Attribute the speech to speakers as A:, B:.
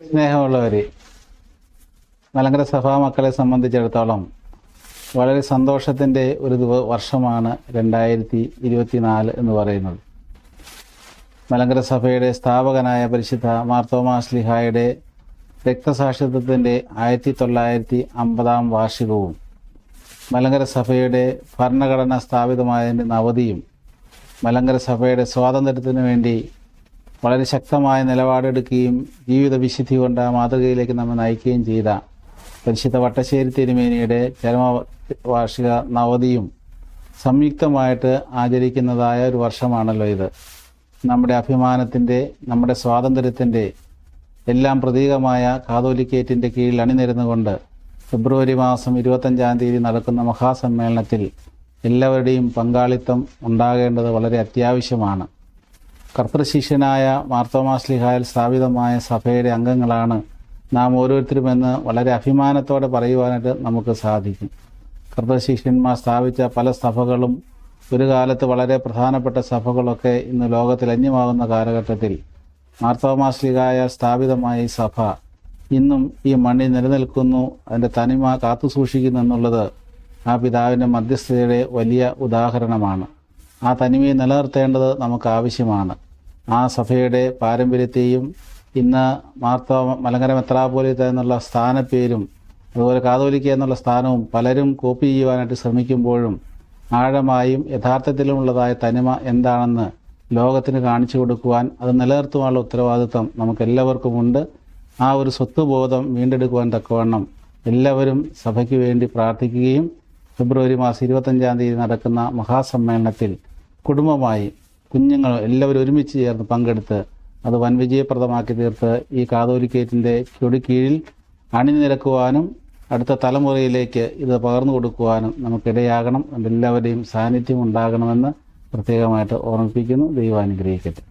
A: സ്നേഹമുള്ളവരെ മലങ്കര സഭാ മക്കളെ സംബന്ധിച്ചിടത്തോളം വളരെ സന്തോഷത്തിന്റെ ഒരു ദിവ വർഷമാണ് രണ്ടായിരത്തി ഇരുപത്തിനാല് എന്ന് പറയുന്നത്. മലങ്കര സഭയുടെ സ്ഥാപകനായ പരിശുദ്ധ മാർത്തോമാ ശ്ലിഹായുടെ രക്തസാക്ഷിത്വത്തിന്റെ ആയിരത്തി തൊള്ളായിരത്തി അമ്പതാം വാർഷികവും മലങ്കര സഭയുടെ ഭരണഘടന സ്ഥാപിതമായതിന്റെ നവതിയും മലങ്കര സഭയുടെ സ്വാതന്ത്ര്യത്തിനു വേണ്ടി വളരെ ശക്തമായ നിലപാടെടുക്കുകയും ജീവിത വിശുദ്ധി കൊണ്ട് മാതൃകയിലേക്ക് നമ്മെ നയിക്കുകയും ചെയ്ത പരിശുദ്ധ വട്ടശ്ശേരി തിരുമേനിയുടെ ചരമ വാർഷിക നവതിയും സംയുക്തമായിട്ട് ആചരിക്കുന്നതായ ഒരു വർഷമാണല്ലോ ഇത്. നമ്മുടെ അഭിമാനത്തിന്റെ നമ്മുടെ സ്വാതന്ത്ര്യത്തിന്റെ എല്ലാം പ്രതീകമായ കാതോലിക്കേറ്റിന്റെ കീഴിൽ അണിനിരുന്നുകൊണ്ട് ഫെബ്രുവരി മാസം ഇരുപത്തഞ്ചാം തീയതി നടക്കുന്ന മഹാസമ്മേളനത്തിൽ എല്ലാവരുടെയും പങ്കാളിത്തം ഉണ്ടാകേണ്ടത് വളരെ അത്യാവശ്യമാണ്. കർത്തൃശിഷ്യനായ മാർത്തോമാസ്ലിഹായിൽ സ്ഥാപിതമായ സഭയുടെ അംഗങ്ങളാണ്. നാം ഓരോരുത്തരും എന്ന് വളരെ അഭിമാനത്തോടെ പറയുവാനായിട്ട് നമുക്ക് സാധിക്കും. കർത്തശിഷ്യന്മാർ സ്ഥാപിച്ച പല സഭകളും ഒരു കാലത്ത് വളരെ പ്രധാനപ്പെട്ട സഭകളൊക്കെ ഇന്ന് ലോകത്തിൽ അന്യമാകുന്ന കാലഘട്ടത്തിൽ മാർത്തോമാസ്ലിഹായ സ്ഥാപിതമായ ഈ സഭ ഇന്നും ഈ മണ്ണിൽ നിലനിൽക്കുന്നു അതിന്റെ തനിമ കാത്തു സൂക്ഷിക്കുന്നു എന്നുള്ളത് ആ പിതാവിന്റെ മധ്യസ്ഥതയുടെ വലിയ ഉദാഹരണമാണ്. ആ തനിമയെ നിലനിർത്തേണ്ടത് നമുക്ക് ആവശ്യമാണ്. ആ സഭയുടെ പാരമ്പര്യത്തെയും ഇന്ന് മാർത്ത മലങ്കര മെത്രാപോലിത്ത എന്നുള്ള സ്ഥാനപ്പേരും അതുപോലെ കാതോലിക്ക എന്നുള്ള സ്ഥാനവും പലരും കോപ്പി ചെയ്യുവാനായിട്ട് ശ്രമിക്കുമ്പോഴും ആഴമായും യഥാർത്ഥത്തിലുമുള്ളതായ തനിമ എന്താണെന്ന് ലോകത്തിന് കാണിച്ചു കൊടുക്കുവാൻ അത് നിലനിർത്തുവാനുള്ള ഉത്തരവാദിത്വം നമുക്കെല്ലാവർക്കുമുണ്ട്. ആ ഒരു സ്വത്വബോധം വീണ്ടെടുക്കുവാൻ തക്കവണ്ണം എല്ലാവരും സഭയ്ക്ക് വേണ്ടി പ്രാർത്ഥിക്കുകയും ഫെബ്രുവരി മാസം ഇരുപത്തഞ്ചാം തീയതി നടക്കുന്ന മഹാസമ്മേളനത്തിൽ കുടുംബമായി കുഞ്ഞുങ്ങൾ എല്ലാവരും ഒരുമിച്ച് ചേർന്ന് പങ്കെടുത്ത് അത് വൻ വിജയപ്രദമാക്കി തീർത്ത് ഈ കാതോലിക്കേറ്റിന്റെ കീഴിൽ അണിനിരക്കുവാനും അടുത്ത തലമുറയിലേക്ക് ഇത് പകർന്നു കൊടുക്കുവാനും നമുക്കിടയാകണം. എല്ലാവരുടെയും സാന്നിധ്യം ഉണ്ടാകണമെന്ന് പ്രത്യേകമായിട്ട് ഓർമ്മിപ്പിക്കുന്നു. ദൈവാനുഗ്രഹിക്കട്ടെ.